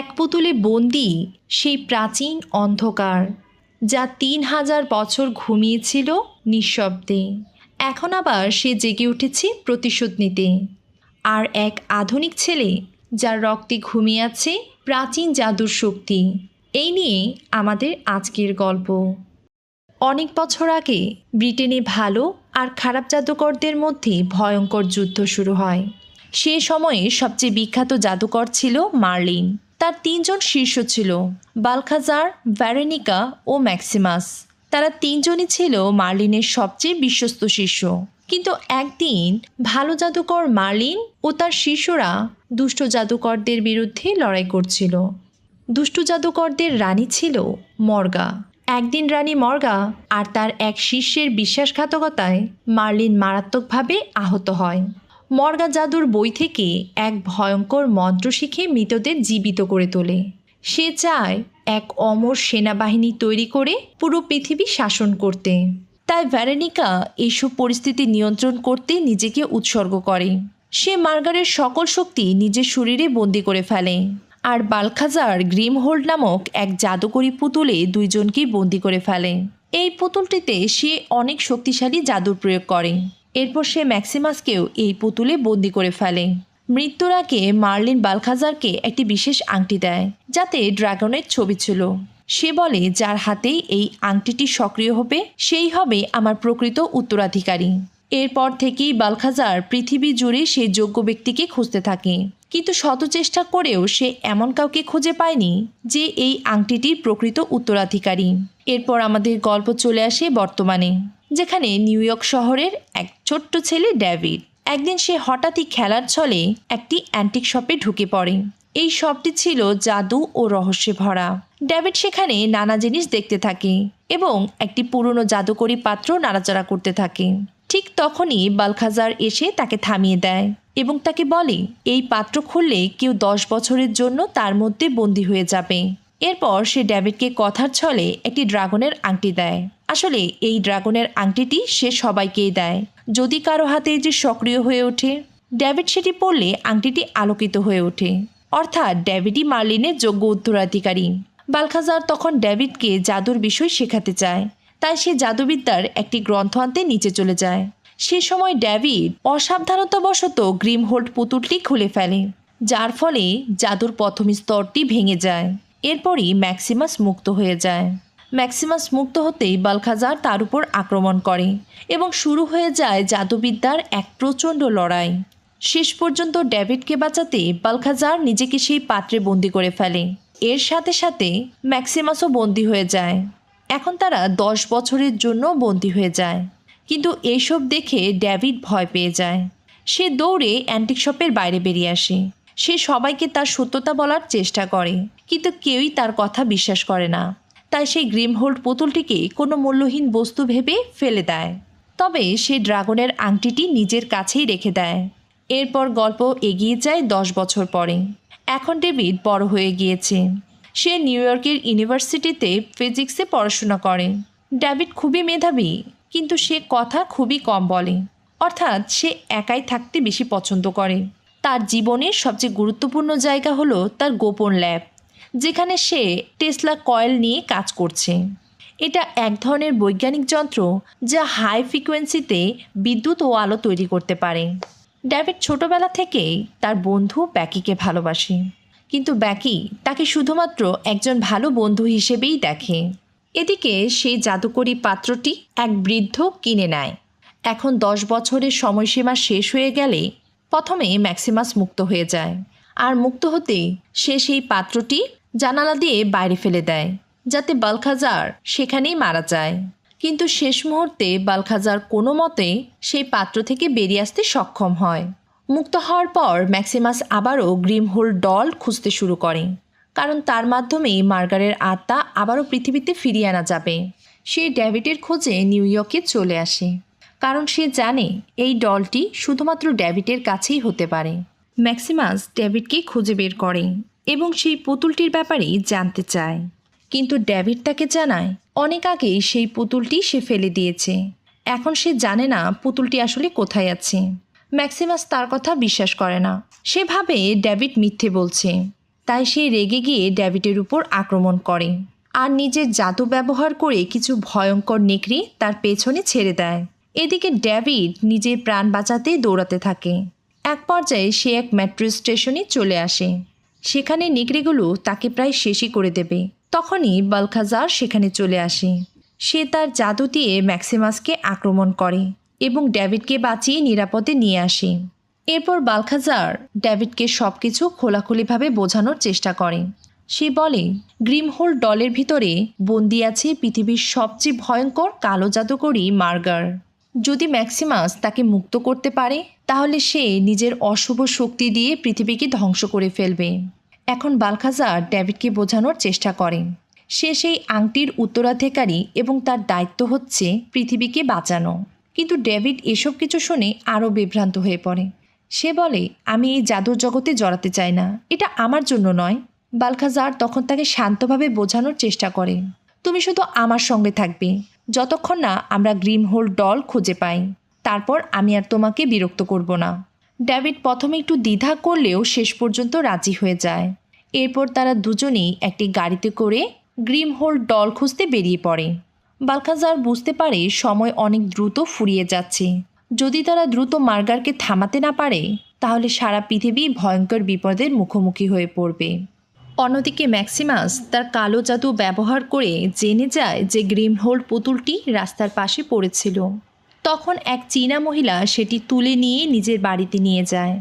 এক পুতুলে বন্দি, সেই প্রাচীন অন্ধকার, যা তিন হাজার বছর ঘুমিয়েছিল নিঃশব্দে। এখন আবার সে জেগে উঠেছে প্রতিশোধ নিতে। আর এক আধুনিক ছেলে, যার রক্তে ঘুমিয়ে আছে প্রাচীন জাদুর শক্তি। এই নিয়ে আমাদের আজকের গল্প। অনেক বছর আগে, ব্রিটেনে ভালো আর খারাপ জাদুকরদের মধ্যে ভয়ঙ্কর যুদ্ধ শুরু হয়। সে সময়ে সবচেয়ে বিখ্যাত জাদুকর ছিল মার্লিন। তার তিনজন শীর্ষ ছিল, বালখাজার, ভ্যারেনিকা ও ম্যাক্সিমাস। তারা তিনজনই ছিল মার্লিনের সবচেয়ে বিশ্বস্ত শিষ্য কিন্তু একদিন ভালো জাদুকর মার্লিন ও তার শিষ্যরা দুষ্ট জাদুকরদের বিরুদ্ধে লড়াই করছিল। দুষ্ট জাদুকরদের রানী ছিল মর্গা। একদিন রানী মর্গা আর তার এক শিষ্যের বিশ্বাসঘাতকতায় মার্লিন মারাত্মকভাবে আহত হয়। মর্গা জাদুর বই থেকে এক ভয়ঙ্কর মন্ত্র শিখে মৃতদের জীবিত করে তোলে। সে চায় এক অমর সেনাবাহিনী তৈরি করে পুরো পৃথিবী শাসন করতে। তাই ভ্যারেনিকা এইসব পরিস্থিতি নিয়ন্ত্রণ করতে নিজেকে উৎসর্গ করে। সে মার্গারের সকল শক্তি নিজের শরীরে বন্দি করে ফেলে। আর বালখাজার গ্রিমহোল্ড নামক এক জাদুকরী পুতুলে দুইজনকেই বন্দি করে ফেলে। এই পুতুলটিতে সে অনেক শক্তিশালী জাদুর প্রয়োগ করে। এরপর সে ম্যাক্সিমাসকেও এই পুতুলে বন্দি করে ফেলে। মৃত্যুর আগে মার্লিন বালখাজারকে একটি বিশেষ আংটি দেয়, যাতে ড্রাগনের ছবি ছিল। সে বলে, যার হাতেই এই আংটিটি সক্রিয় হবে, সেই হবে আমার প্রকৃত উত্তরাধিকারী। এরপর থেকেই বালখাজার পৃথিবী জুড়ে সেই যোগ্য ব্যক্তিকে খুঁজতে থাকে। কিন্তু শত চেষ্টা করেও সে এমন কাউকে খুঁজে পায়নি যে এই আংটিটির প্রকৃত উত্তরাধিকারী। এরপর আমাদের গল্প চলে আসে বর্তমানে। যেখানে নিউ ইয়র্ক শহরের এক ছোট্ট ছেলে ড্যাভিড একদিন সে হঠাৎই খেলার ছলে একটি অ্যান্টিক শপে ঢুকে পড়ে। এই শপটি ছিল জাদু ও রহস্যে ভরা। ড্যাভিড সেখানে নানা জিনিস দেখতে থাকে এবং একটি পুরনো জাদুকরী পাত্র নাড়াচাড়া করতে থাকে। ঠিক তখনই বালখাজার এসে তাকে থামিয়ে দেয় এবং তাকে বলে, এই পাত্র খুললে কেউ দশ বছরের জন্য তার মধ্যে বন্দি হয়ে যাবে। এরপর সে ড্যাভিডকে কথার ছলে একটি ড্রাগনের আংটি দেয়। আসলে এই ড্রাগনের আংটিটি সে সবাইকেই দেয়। যদি কারও হাতে যে সক্রিয় হয়ে ওঠে, ড্যাভিড সেটি পড়লে আংটিটি আলোকিত হয়ে ওঠে। অর্থাৎ ড্যাভিডই মার্লিনের যোগ্য উত্তরাধিকারী। বালখাজার তখন ড্যাভিডকে জাদুর বিষয় শেখাতে চায়। তাই সে জাদুবিদ্যার একটি গ্রন্থ আনতে নিচে চলে যায়। সে সময় ড্যাভিড অসাবধানতাবশত গ্রিমহোল্ড পুতুলটি খুলে ফেলে, যার ফলে জাদুর প্রথম স্তরটি ভেঙে যায়। এরপরই ম্যাক্সিমাস মুক্ত হয়ে যায়। ম্যাক্সিমাস মুক্ত হতেই বালখাজার তার উপর আক্রমণ করে এবং শুরু হয়ে যায় জাদুবিদ্যার এক প্রচণ্ড লড়াই। শেষ পর্যন্ত ড্যাভিডকে বাঁচাতে বালখাজার নিজেকে সেই পাত্রে বন্দি করে ফেলে। এর সাথে সাথে ম্যাক্সিমাসও বন্দি হয়ে যায়। এখন তারা দশ বছরের জন্য বন্দি হয়ে যায়। কিন্তু এইসব দেখে ড্যাভিড ভয় পেয়ে যায়। সে দৌড়ে অ্যান্টিক শপের বাইরে বেরিয়ে আসে। সে সবাইকে তার সত্যতা বলার চেষ্টা করে, কিন্তু কেউই তার কথা বিশ্বাস করে না। তাই সেই গ্রিমহোল্ড পুতুলটিকে কোনো মূল্যহীন বস্তু ভেবে ফেলে দেয়। তবে সে ড্রাগনের আংটিটি নিজের কাছেই রেখে দেয়। এরপর গল্প এগিয়ে যায় দশ বছর পরে। এখন ডেভিড বড় হয়ে গিয়েছে। সে নিউ ইয়র্কের ইউনিভার্সিটিতে ফিজিক্সে পড়াশোনা করে। ডেভিড খুবই মেধাবী, কিন্তু সে কথা খুবই কম বলে। অর্থাৎ সে একাই থাকতে বেশি পছন্দ করে। তার জীবনের সবচেয়ে গুরুত্বপূর্ণ জায়গা হলো তার গোপন ল্যাব, যেখানে সে টেসলা কয়েল নিয়ে কাজ করছে। এটা এক ধরনের বৈজ্ঞানিক যন্ত্র যা হাই ফ্রিকোয়েন্সিতে বিদ্যুৎ ও আলো তৈরি করতে পারে। ড্যাভিড ছোটবেলা থেকেই তার বন্ধু ব্যাকিকে ভালোবাসে, কিন্তু ব্যাকি তাকে শুধুমাত্র একজন ভালো বন্ধু হিসেবেই দেখে। এদিকে সেই জাদুকরী পাত্রটি এক বৃদ্ধ কিনে নেয়। এখন দশ বছরের সময়সীমা শেষ হয়ে গেলে প্রথমে ম্যাক্সিমাস মুক্ত হয়ে যায় আর মুক্ত হতে সে সেই পাত্রটি জানালা দিয়ে বাইরে ফেলে দেয়, যাতে বালখাজার সেখানেই মারা যায়। কিন্তু শেষ মুহূর্তে বালখাজার কোনো মতে সেই পাত্র থেকে বেরিয়ে আসতে সক্ষম হয়। মুক্ত হওয়ার পর ম্যাক্সিমাস আবারও গ্রিমহোল ডল খুঁজতে শুরু করে, কারণ তার মাধ্যমেই মার্গারের আত্মা আবারও পৃথিবীতে ফিরিয়ে আনা যাবে। সে ড্যাভিডের খোঁজে নিউ ইয়র্কে চলে আসে। কারণ সে জানে এই ডলটি শুধুমাত্র ড্যাভিডের কাছেই হতে পারে। ম্যাক্সিমাস ড্যাভিডকে খুঁজে বের করে এবং সেই পুতুলটির ব্যাপারেই জানতে চায়। কিন্তু ড্যাভিড তাকে জানায়, অনেক আগেই সেই পুতুলটি সে ফেলে দিয়েছে। এখন সে জানে না পুতুলটি আসলে কোথায় আছে। ম্যাক্সিমাস তার কথা বিশ্বাস করে না। সে ভাবে ড্যাভিড মিথ্যে বলছে। তাই সে রেগে গিয়ে ডেভিডের উপর আক্রমণ করে। আর নিজের জাদু ব্যবহার করে কিছু ভয়ঙ্কর নেকড়ে তার পেছনে ছেড়ে দেয়। এদিকে ডেভিড নিজের প্রাণ বাঁচাতে দৌড়াতে থাকে। এক পর্যায়ে সে এক মেট্রো স্টেশনে চলে আসে। সেখানে নেকড়েগুলো তাকে প্রায় শেষই করে দেবে। তখনই বালখাজার সেখানে চলে আসে। সে তার জাদু দিয়ে ম্যাক্সিমাসকে আক্রমণ করে এবং ড্যাভিডকে বাঁচিয়ে নিরাপদে নিয়ে আসে। এরপর বালখাজার ড্যাভিডকে সব কিছু খোলাখুলিভাবে বোঝানোর চেষ্টা করে। সে বলে, গ্রিমহোল ডলের ভিতরে বন্দি আছে পৃথিবীর সবচেয়ে ভয়ঙ্কর কালো জাদুকরী মার্গার। যদি ম্যাক্সিমাস তাকে মুক্ত করতে পারে, তাহলে সে নিজের অশুভ শক্তি দিয়ে পৃথিবীকে ধ্বংস করে ফেলবে। এখন বালখাজার ডেভিডকে বোঝানোর চেষ্টা করে। সে সেই আংটির উত্তরাধিকারী এবং তার দায়িত্ব হচ্ছে পৃথিবীকে বাঁচানো। কিন্তু ডেভিড এসব কিছু শুনে আরও বিভ্রান্ত হয়ে পড়ে। সে বলে, আমি এই জাদুর জগতে জড়াতে চাই না। এটা আমার জন্য নয়। বালখাজার তখন তাকে শান্তভাবে বোঝানোর চেষ্টা করে, তুমি শুধু আমার সঙ্গে থাকবে। যতক্ষণ না আমরা গ্রিমহোল ডল খুঁজে পাই, তারপর আমি আর তোমাকে বিরক্ত করব না। ডেভিড প্রথমে একটু দ্বিধা করলেও শেষ পর্যন্ত রাজি হয়ে যায়। এরপর তারা দুজনেই একটি গাড়িতে করে গ্রিমহোল ডল খুঁজতে বেরিয়ে পড়ে। বালখাজার বুঝতে পারে সময় অনেক দ্রুত ফুরিয়ে যাচ্ছে। যদি তারা দ্রুত মার্গারকে থামাতে না পারে, তাহলে সারা পৃথিবী ভয়ঙ্কর বিপদের মুখোমুখি হয়ে পড়বে। অন্যদিকে ম্যাক্সিমাস তার কালো জাদু ব্যবহার করে জেনে যায় যে গ্রিমহোল্ড পুতুলটি রাস্তার পাশে পড়েছিল। তখন এক চীনা মহিলা সেটি তুলে নিয়ে নিজের বাড়িতে নিয়ে যায়।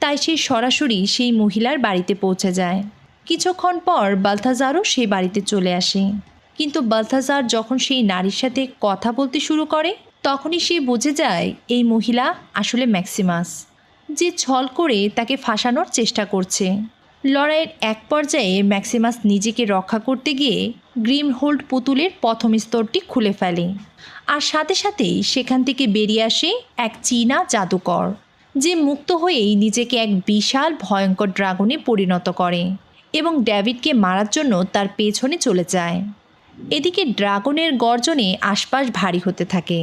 তাই সে সরাসরি সেই মহিলার বাড়িতে পৌঁছে যায়। কিছুক্ষণ পর বালথাজারও সেই বাড়িতে চলে আসে। কিন্তু বালথাজার যখন সেই নারীর সাথে কথা বলতে শুরু করে, তখনই সে বুঝে যায় এই মহিলা আসলে ম্যাক্সিমাস, যে ছল করে তাকে ফাঁসানোর চেষ্টা করছে। লড়াইয়ের এক পর্যায়ে ম্যাক্সিমাস নিজেকে রক্ষা করতে গিয়ে গ্রিম হোল্ড পুতুলের প্রথম স্তরটি খুলে ফেলে। আর সাথে সাথেই সেখান থেকে বেরিয়ে আসে এক চীনা জাদুকর, যে মুক্ত হয়েই নিজেকে এক বিশাল ভয়ঙ্কর ড্রাগনে পরিণত করে এবং ড্যাভিডকে মারার জন্য তার পেছনে চলে যায়। এদিকে ড্রাগনের গর্জনে আশপাশ ভারী হতে থাকে।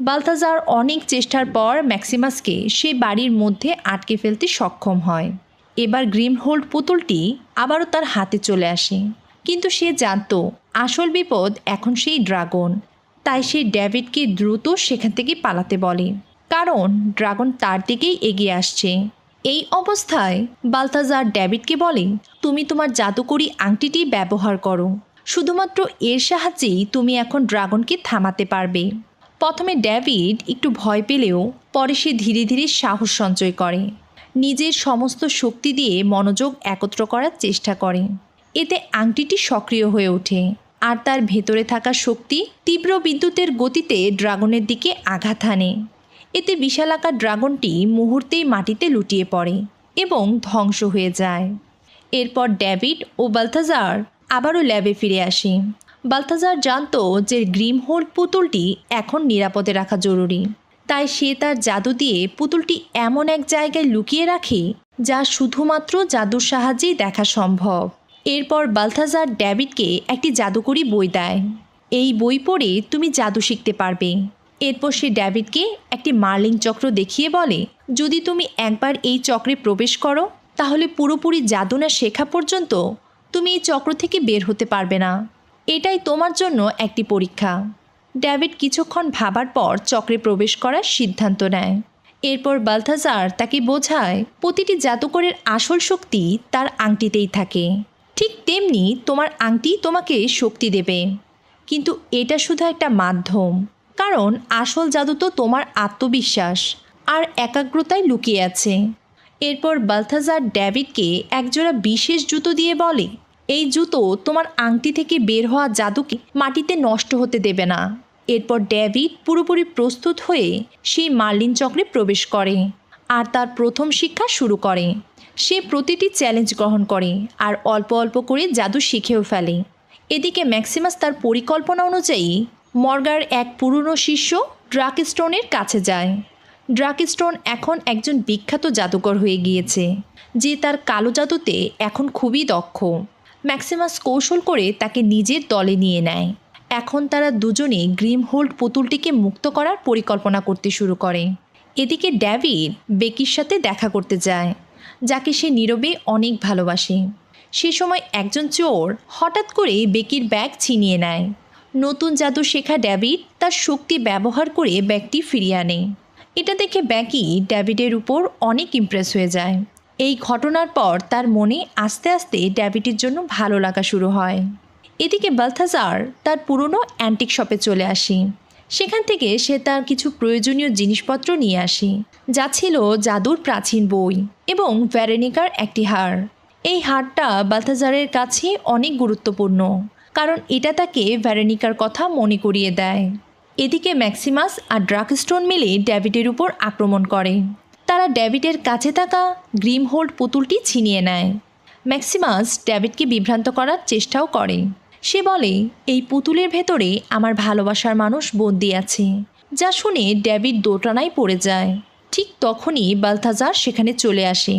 বালতাজার অনেক চেষ্টার পর ম্যাক্সিমাসকে সে বাড়ির মধ্যে আটকে ফেলতে সক্ষম হয়। এবার গ্রিমহোল্ড পুতুলটি আবারও তার হাতে চলে আসে। কিন্তু সে জানত, আসল বিপদ এখন সেই ড্রাগন। তাই সে ড্যাভিডকে দ্রুত সেখান থেকে পালাতে বলে। কারণ ড্রাগন তার দিকেই এগিয়ে আসছে। এই অবস্থায় বালতাজার ড্যাভিডকে বলে, তুমি তোমার জাদুকরি আংটিটি ব্যবহার করো। শুধুমাত্র এর সাহায্যেই তুমি এখন ড্রাগনকে থামাতে পারবে। প্রথমে ড্যাভিড একটু ভয় পেলেও পরে সে ধীরে ধীরে সাহস সঞ্চয় করে। নিজের সমস্ত শক্তি দিয়ে মনোযোগ একত্র করার চেষ্টা করে। এতে আংটিটি সক্রিয় হয়ে ওঠে। আর তার ভেতরে থাকা শক্তি তীব্র বিদ্যুতের গতিতে ড্রাগনের দিকে আঘাত হানে। এতে বিশালাকার ড্রাগনটি মুহূর্তেই মাটিতে লুটিয়ে পড়ে এবং ধ্বংস হয়ে যায়। এরপর ডেভিড ও বালথাজার আবারও ল্যাবে ফিরে আসে। বালথাজার জানতো যে গ্রিমহোল পুতুলটি এখন নিরাপদে রাখা জরুরি। তাই সে তার জাদু দিয়ে পুতুলটি এমন এক জায়গায় লুকিয়ে রাখে যা শুধুমাত্র জাদুর সাহায্যেই দেখা সম্ভব। এরপর বালথাজার ড্যাভিডকে একটি জাদুকরি বই দেয়। এই বই পড়ে তুমি জাদু শিখতে পারবে। এরপর সে ড্যাভিডকে একটি মার্লিং চক্র দেখিয়ে বলে, যদি তুমি একবার এই চক্রে প্রবেশ করো, তাহলে পুরোপুরি জাদু না শেখা পর্যন্ত তুমি এই চক্র থেকে বের হতে পারবে না। এটাই তোমার জন্য একটি পরীক্ষা। ড্যাভিড কিছুক্ষণ ভাবার পর চক্রে প্রবেশ করার সিদ্ধান্ত নেয়। এরপর বালথাজার তাকে বোঝায়, প্রতিটি জাদুকরের আসল শক্তি তার আংটিতেই থাকে। ঠিক তেমনি তোমার আংটি তোমাকে শক্তি দেবে। কিন্তু এটা শুধু একটা মাধ্যম। কারণ আসল জাদু তো তোমার আত্মবিশ্বাস আর একাগ্রতায় লুকিয়ে আছে। এরপর বালথাজার ড্যাভিডকে একজোড়া বিশেষ জুতো দিয়ে বলে, এই জুতো তোমার আংটি থেকে বের হওয়া জাদুকে মাটিতে নষ্ট হতে দেবে না। এরপর ড্যাভিড পুরোপুরি প্রস্তুত হয়ে সেই মার্লিন চক্রে প্রবেশ করে আর তার প্রথম শিক্ষা শুরু করে। সে প্রতিটি চ্যালেঞ্জ গ্রহণ করে আর অল্প অল্প করে জাদু শিখেও ফেলে। এদিকে ম্যাক্সিমাস তার পরিকল্পনা অনুযায়ী মর্গার এক পুরনো শিষ্য ড্রাকস্টোনের কাছে যায়। ড্রাকস্টোন এখন একজন বিখ্যাত জাদুকর হয়ে গিয়েছে, যে তার কালো জাদুতে এখন খুবই দক্ষ। ম্যাক্সিমাস কৌশল করে তাকে নিজের দলে নিয়ে নেয়। এখন তারা দুজনে গ্রিমহোল্ড পুতুলটিকে মুক্ত করার পরিকল্পনা করতে শুরু করে। এদিকে ড্যাভিড বেকির সাথে দেখা করতে যায়, যাকে সে নীরবে অনেক ভালোবাসে। সে সময় একজন চোর হঠাৎ করে বেকির ব্যাগ ছিনিয়ে নেয়। নতুন জাদু শেখা ড্যাভিড তার শক্তি ব্যবহার করে ব্যাগটি ফিরিয়ে আনে। এটা দেখে ব্যাকি ড্যাভিডের উপর অনেক ইমপ্রেস হয়ে যায়। এই ঘটনার পর তার মনে আস্তে আস্তে ড্যাভিডের জন্য ভালো লাগা শুরু হয়। এদিকে বালথাজার তার পুরনো অ্যান্টিক শপে চলে আসে। সেখান থেকে সে তার কিছু প্রয়োজনীয় জিনিসপত্র নিয়ে আসে, যা ছিল জাদুর প্রাচীন বই এবং ভ্যারেনিকার একটি হার। এই হারটা বালথাজারের কাছে অনেক গুরুত্বপূর্ণ, কারণ এটা তাকে ভ্যারেনিকার কথা মনে করিয়ে দেয়। এদিকে ম্যাক্সিমাস আর ড্রাকস্টোন মিলে ড্যাভিডের উপর আক্রমণ করে। তারা ড্যাভিডের কাছে থাকা গ্রিমহোল্ড পুতুলটি ছিনিয়ে নেয়। ম্যাক্সিমাস ড্যাভিডকে বিভ্রান্ত করার চেষ্টাও করে। সে বলে, এই পুতুলের ভেতরে আমার ভালোবাসার মানুষ বন্দি আছে। যা শুনে ড্যাভিড দোটানায় পড়ে যায়। ঠিক তখনই বালথাজার সেখানে চলে আসে।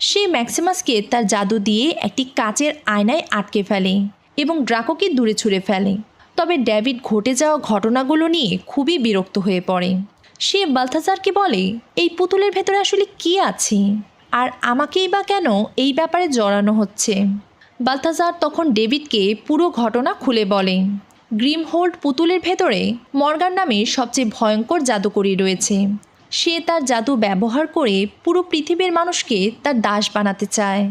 সে ম্যাক্সিমাসকে তার জাদু দিয়ে একটি কাচের আয়নায় আটকে ফেলে এবং ড্রাকোকে দূরে ছুঁড়ে ফেলে। তবে ড্যাভিড ঘটে যাওয়া ঘটনাগুলো নিয়ে খুবই বিরক্ত হয়ে পড়ে। সে বালথাজারকে বলে, এই পুতুলের ভেতরে আসলে কি আছে? আর আমাকেই বা কেন এই ব্যাপারে জড়ানো হচ্ছে? বালথাজার তখন ডেভিডকে পুরো ঘটনা খুলে বলে। গ্রিমহোল্ড পুতুলের ভেতরে মর্গান নামে সবচেয়ে ভয়ঙ্কর জাদুকরি রয়েছে। সে তার জাদু ব্যবহার করে পুরো পৃথিবীর মানুষকে তার দাস বানাতে চায়।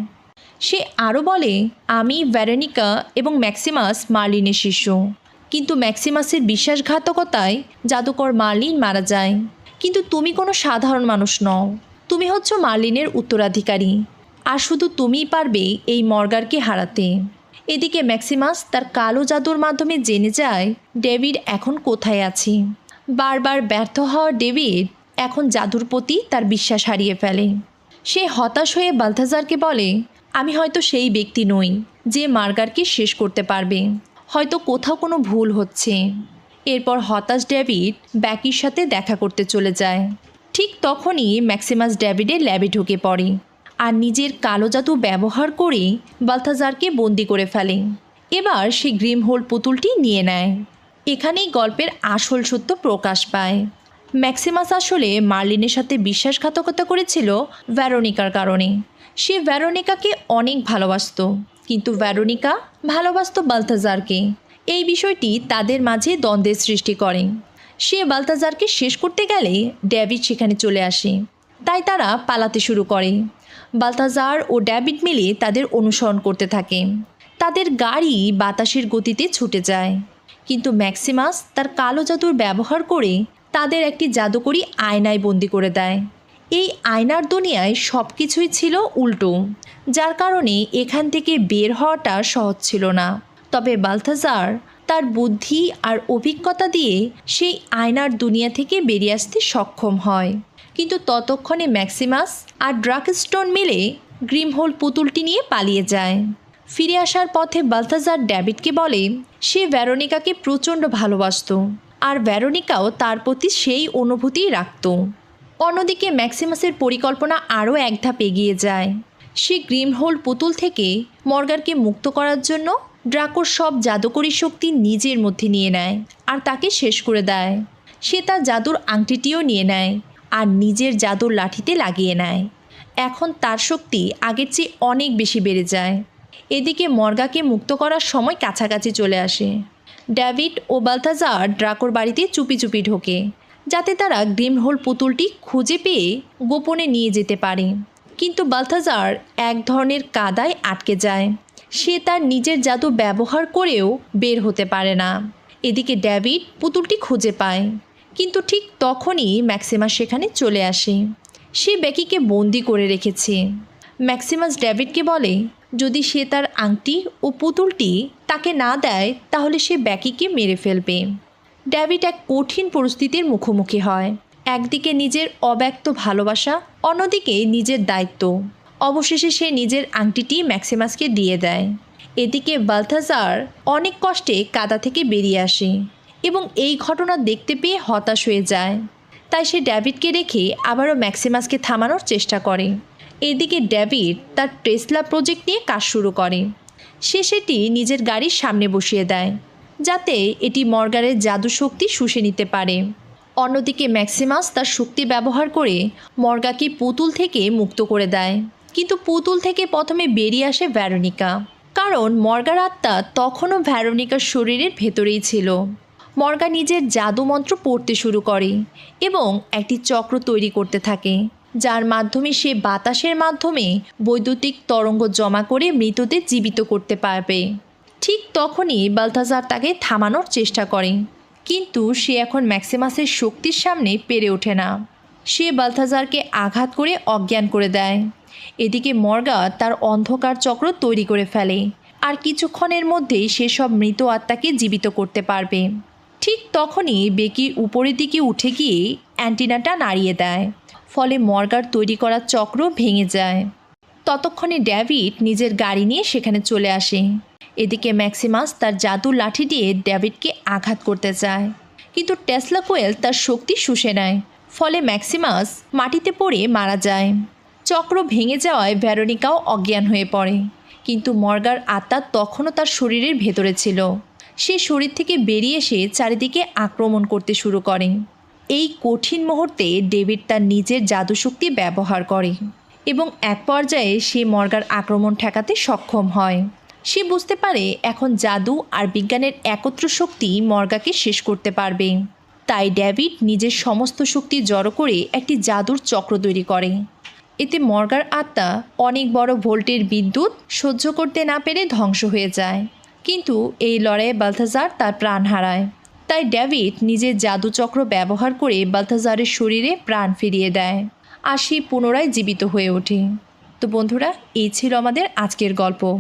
সে আরও বলে, আমি ভ্যারেনিকা এবং ম্যাক্সিমাস মার্লিনের শিষ্য। কিন্তু ম্যাক্সিমাসের বিশ্বাসঘাতকতায় জাদুকর মার্লিন মারা যায়। কিন্তু তুমি কোনো সাধারণ মানুষ নও। তুমি হচ্ছ মার্লিনের উত্তরাধিকারী। আর শুধু তুমিই পারবে এই মর্গারকে হারাতে। এদিকে ম্যাক্সিমাস তার কালো জাদুর মাধ্যমে জেনে যায়, ডেভিড এখন কোথায় আছে। বারবার ব্যর্থ হওয়া ডেভিড এখন জাদুর প্রতি তার বিশ্বাস হারিয়ে ফেলে। সে হতাশ হয়ে বালথাজারকে বলে, আমি হয়তো সেই ব্যক্তি নই যে মার্গারকে শেষ করতে পারবে। হয়তো কোথাও কোনো ভুল হচ্ছে। এরপর হতাশ ডেভিড ব্যাকির সাথে দেখা করতে চলে যায়। ঠিক তখনই ম্যাক্সিমাস ডেভিডের ল্যাবে ঢুকে পড়ে। আর নিজের কালো জাদু ব্যবহার করে বালথাজারকে বন্দি করে ফেলে। এবার সে গ্রিমহোল পুতুলটি নিয়ে নেয়। এখানেই গল্পের আসল সত্য প্রকাশ পায়। ম্যাক্সিমাস আসলে মার্লিনের সাথে বিশ্বাসঘাতকতা করেছিল ভ্যারোনিকার কারণে। সে ভ্যারোনিকাকে অনেক ভালোবাসত, কিন্তু ভ্যারোনিকা ভালোবাসত বালতাজারকে। এই বিষয়টি তাদের মাঝে দ্বন্দ্বের সৃষ্টি করে। সে বালতাজারকে শেষ করতে গেলে ড্যাভিড সেখানে চলে আসে। তাই তারা পালাতে শুরু করে। বালতাজার ও ড্যাভিড মিলে তাদের অনুসরণ করতে থাকে। তাদের গাড়ি বাতাসের গতিতে ছুটে যায়। কিন্তু ম্যাক্সিমাস তার কালো জাদুর ব্যবহার করে তাদের একটি জাদুকরি আয়নায় বন্দি করে দেয়। এই আয়নার দুনিয়ায় সব কিছুই ছিল উল্টো, যার কারণে এখান থেকে বের হওয়াটা সহজ ছিল না। তবে বালথাজার তার বুদ্ধি আর অভিজ্ঞতা দিয়ে সেই আয়নার দুনিয়া থেকে বেরিয়ে আসতে সক্ষম হয়। কিন্তু ততক্ষণে ম্যাক্সিমাস আর ড্রাকস্টোন মিলে গ্রিমহোল পুতুলটি নিয়ে পালিয়ে যায়। ফিরে আসার পথে বালথাজার ড্যাভিডকে বলে, সে ভ্যারোনিকাকে প্রচণ্ড ভালোবাসত আর ভ্যারোনিকাও তার প্রতি সেই অনুভূতিই রাখত। অন্যদিকে ম্যাক্সিমাসের পরিকল্পনা আরও এক ধাপ এগিয়ে যায়। সে গ্রিমহোল পুতুল থেকে মর্গারকে মুক্ত করার জন্য ড্রাকোর সব জাদুকরী শক্তি নিজের মধ্যে নিয়ে নেয় আর তাকে শেষ করে দেয়। সে তার জাদুর আংটিটিও নিয়ে নেয়। আর নিজের জাদুর লাঠিতে লাগিয়ে নেয়। এখন তার শক্তি আগের চেয়ে অনেক বেশি বেড়ে যায়। এদিকে মর্গাকে মুক্ত করার সময় কাছাকাছি চলে আসে। ড্যাভিড ও বালথাজার ড্রাকোর বাড়িতে চুপি চুপি ঢোকে, যাতে তারা গ্রিমহোল পুতুলটি খুঁজে পেয়ে গোপনে নিয়ে যেতে পারে। কিন্তু বালথাজার এক ধরনের কাদায় আটকে যায়। সে তার নিজের জাদু ব্যবহার করেও বের হতে পারে না। এদিকে ড্যাভিড পুতুলটি খুঁজে পায়। কিন্তু ঠিক তখনই ম্যাক্সিমাস সেখানে চলে আসে। সে বেকিকে বন্দি করে রেখেছে। ম্যাক্সিমাস ড্যাভিডকে বলে, যদি সে তার আংটি ও পুতুলটি তাকে না দেয়, তাহলে সে ব্যাকিকে মেরে ফেলবে। ড্যাভিড এক কঠিন পরিস্থিতির মুখোমুখি হয়। একদিকে নিজের অব্যক্ত ভালোবাসা, অন্যদিকে নিজের দায়িত্ব। অবশেষে সে নিজের আংটিটি ম্যাক্সিমাসকে দিয়ে দেয়। এদিকে বালথাজার অনেক কষ্টে কাদা থেকে বেরিয়ে আসে। এবং এই ঘটনা দেখতে পেয়ে হতাশ হয়ে যায়। তাই সে ড্যাভিডকে রেখে আবারও ম্যাক্সিমাসকে থামানোর চেষ্টা করে। এদিকে ড্যাভিড তার টেসলা প্রজেক্ট নিয়ে কাজ শুরু করে। সে সেটি নিজের গাড়ির সামনে বসিয়ে দেয়, যাতে এটি মর্গারের জাদু শক্তি শুষে নিতে পারে। অন্যদিকে ম্যাক্সিমাস তার শক্তি ব্যবহার করে মর্গাকে পুতুল থেকে মুক্ত করে দেয়। কিন্তু পুতুল থেকে প্রথমে বেরিয়ে আসে ভ্যারোনিকা, কারণ মর্গার আত্মা তখনও ভ্যারোনিকার শরীরের ভেতরেই ছিল। মর্গা নিজের জাদুমন্ত্র পড়তে শুরু করে এবং একটি চক্র তৈরি করতে থাকে, যার মাধ্যমে সে বাতাসের মাধ্যমে বৈদ্যুতিক তরঙ্গ জমা করে মৃতদের জীবিত করতে পারবে। ঠিক তখনই বালথাজার তাকে থামানোর চেষ্টা করে, কিন্তু সে এখন ম্যাক্সিমাসের শক্তির সামনে পেরে ওঠে না। সে বালথাজারকে আঘাত করে অজ্ঞান করে দেয়। এদিকে মর্গা তার অন্ধকার চক্র তৈরি করে ফেলে, আর কিছুক্ষণের মধ্যেই সেসব মৃত আত্মাকে জীবিত করতে পারবে। ঠিক তখনই বেকি উপরের দিকে উঠে গিয়ে অ্যান্টিনাটা নাড়িয়ে দেয়। ফলে মর্গার তৈরি করা চক্র ভেঙে যায়। ততক্ষণে ড্যাভিড নিজের গাড়ি নিয়ে সেখানে চলে আসে। এদিকে ম্যাক্সিমাস তার জাদুর লাঠি দিয়ে ড্যাভিডকে আঘাত করতে চায় কিন্তু টেসলা কোয়েল তার শক্তি শুষে নেয়। ফলে ম্যাক্সিমাস মাটিতে পড়ে মারা যায়। চক্র ভেঙে যাওয়ায় ভ্যারোনিকাও অজ্ঞান হয়ে পড়ে। কিন্তু মর্গার আত্মা তখনও তার শরীরের ভেতরে ছিল। সে শরীর থেকে বেরিয়ে এসে চারিদিকে আক্রমণ করতে শুরু করে। এই কঠিন মুহূর্তে ডেভিড তার নিজের জাদুশক্তি ব্যবহার করে এবং এক পর্যায়ে সে মর্গার আক্রমণ ঠেকাতে সক্ষম হয়। সে বুঝতে পারে এখন জাদু আর বিজ্ঞানের একত্র শক্তি মর্গাকে শেষ করতে পারবে। তাই ডেভিড নিজের সমস্ত শক্তি জড়ো করে একটি জাদুর চক্র তৈরি করে। এতে মর্গার আত্মা অনেক বড় ভোল্টের বিদ্যুৎ সহ্য করতে না পেরে ধ্বংস হয়ে যায়। কিন্তু এই লড়াইয়ে বালথাজার তার প্রাণ হারায়। তাই ড্যাভিড নিজের জাদুচক্র ব্যবহার করে বালথাজারের শরীরে প্রাণ ফিরিয়ে দেয়। আর সে পুনরায় জীবিত হয়ে ওঠে। তো বন্ধুরা, এই ছিল আমাদের আজকের গল্প।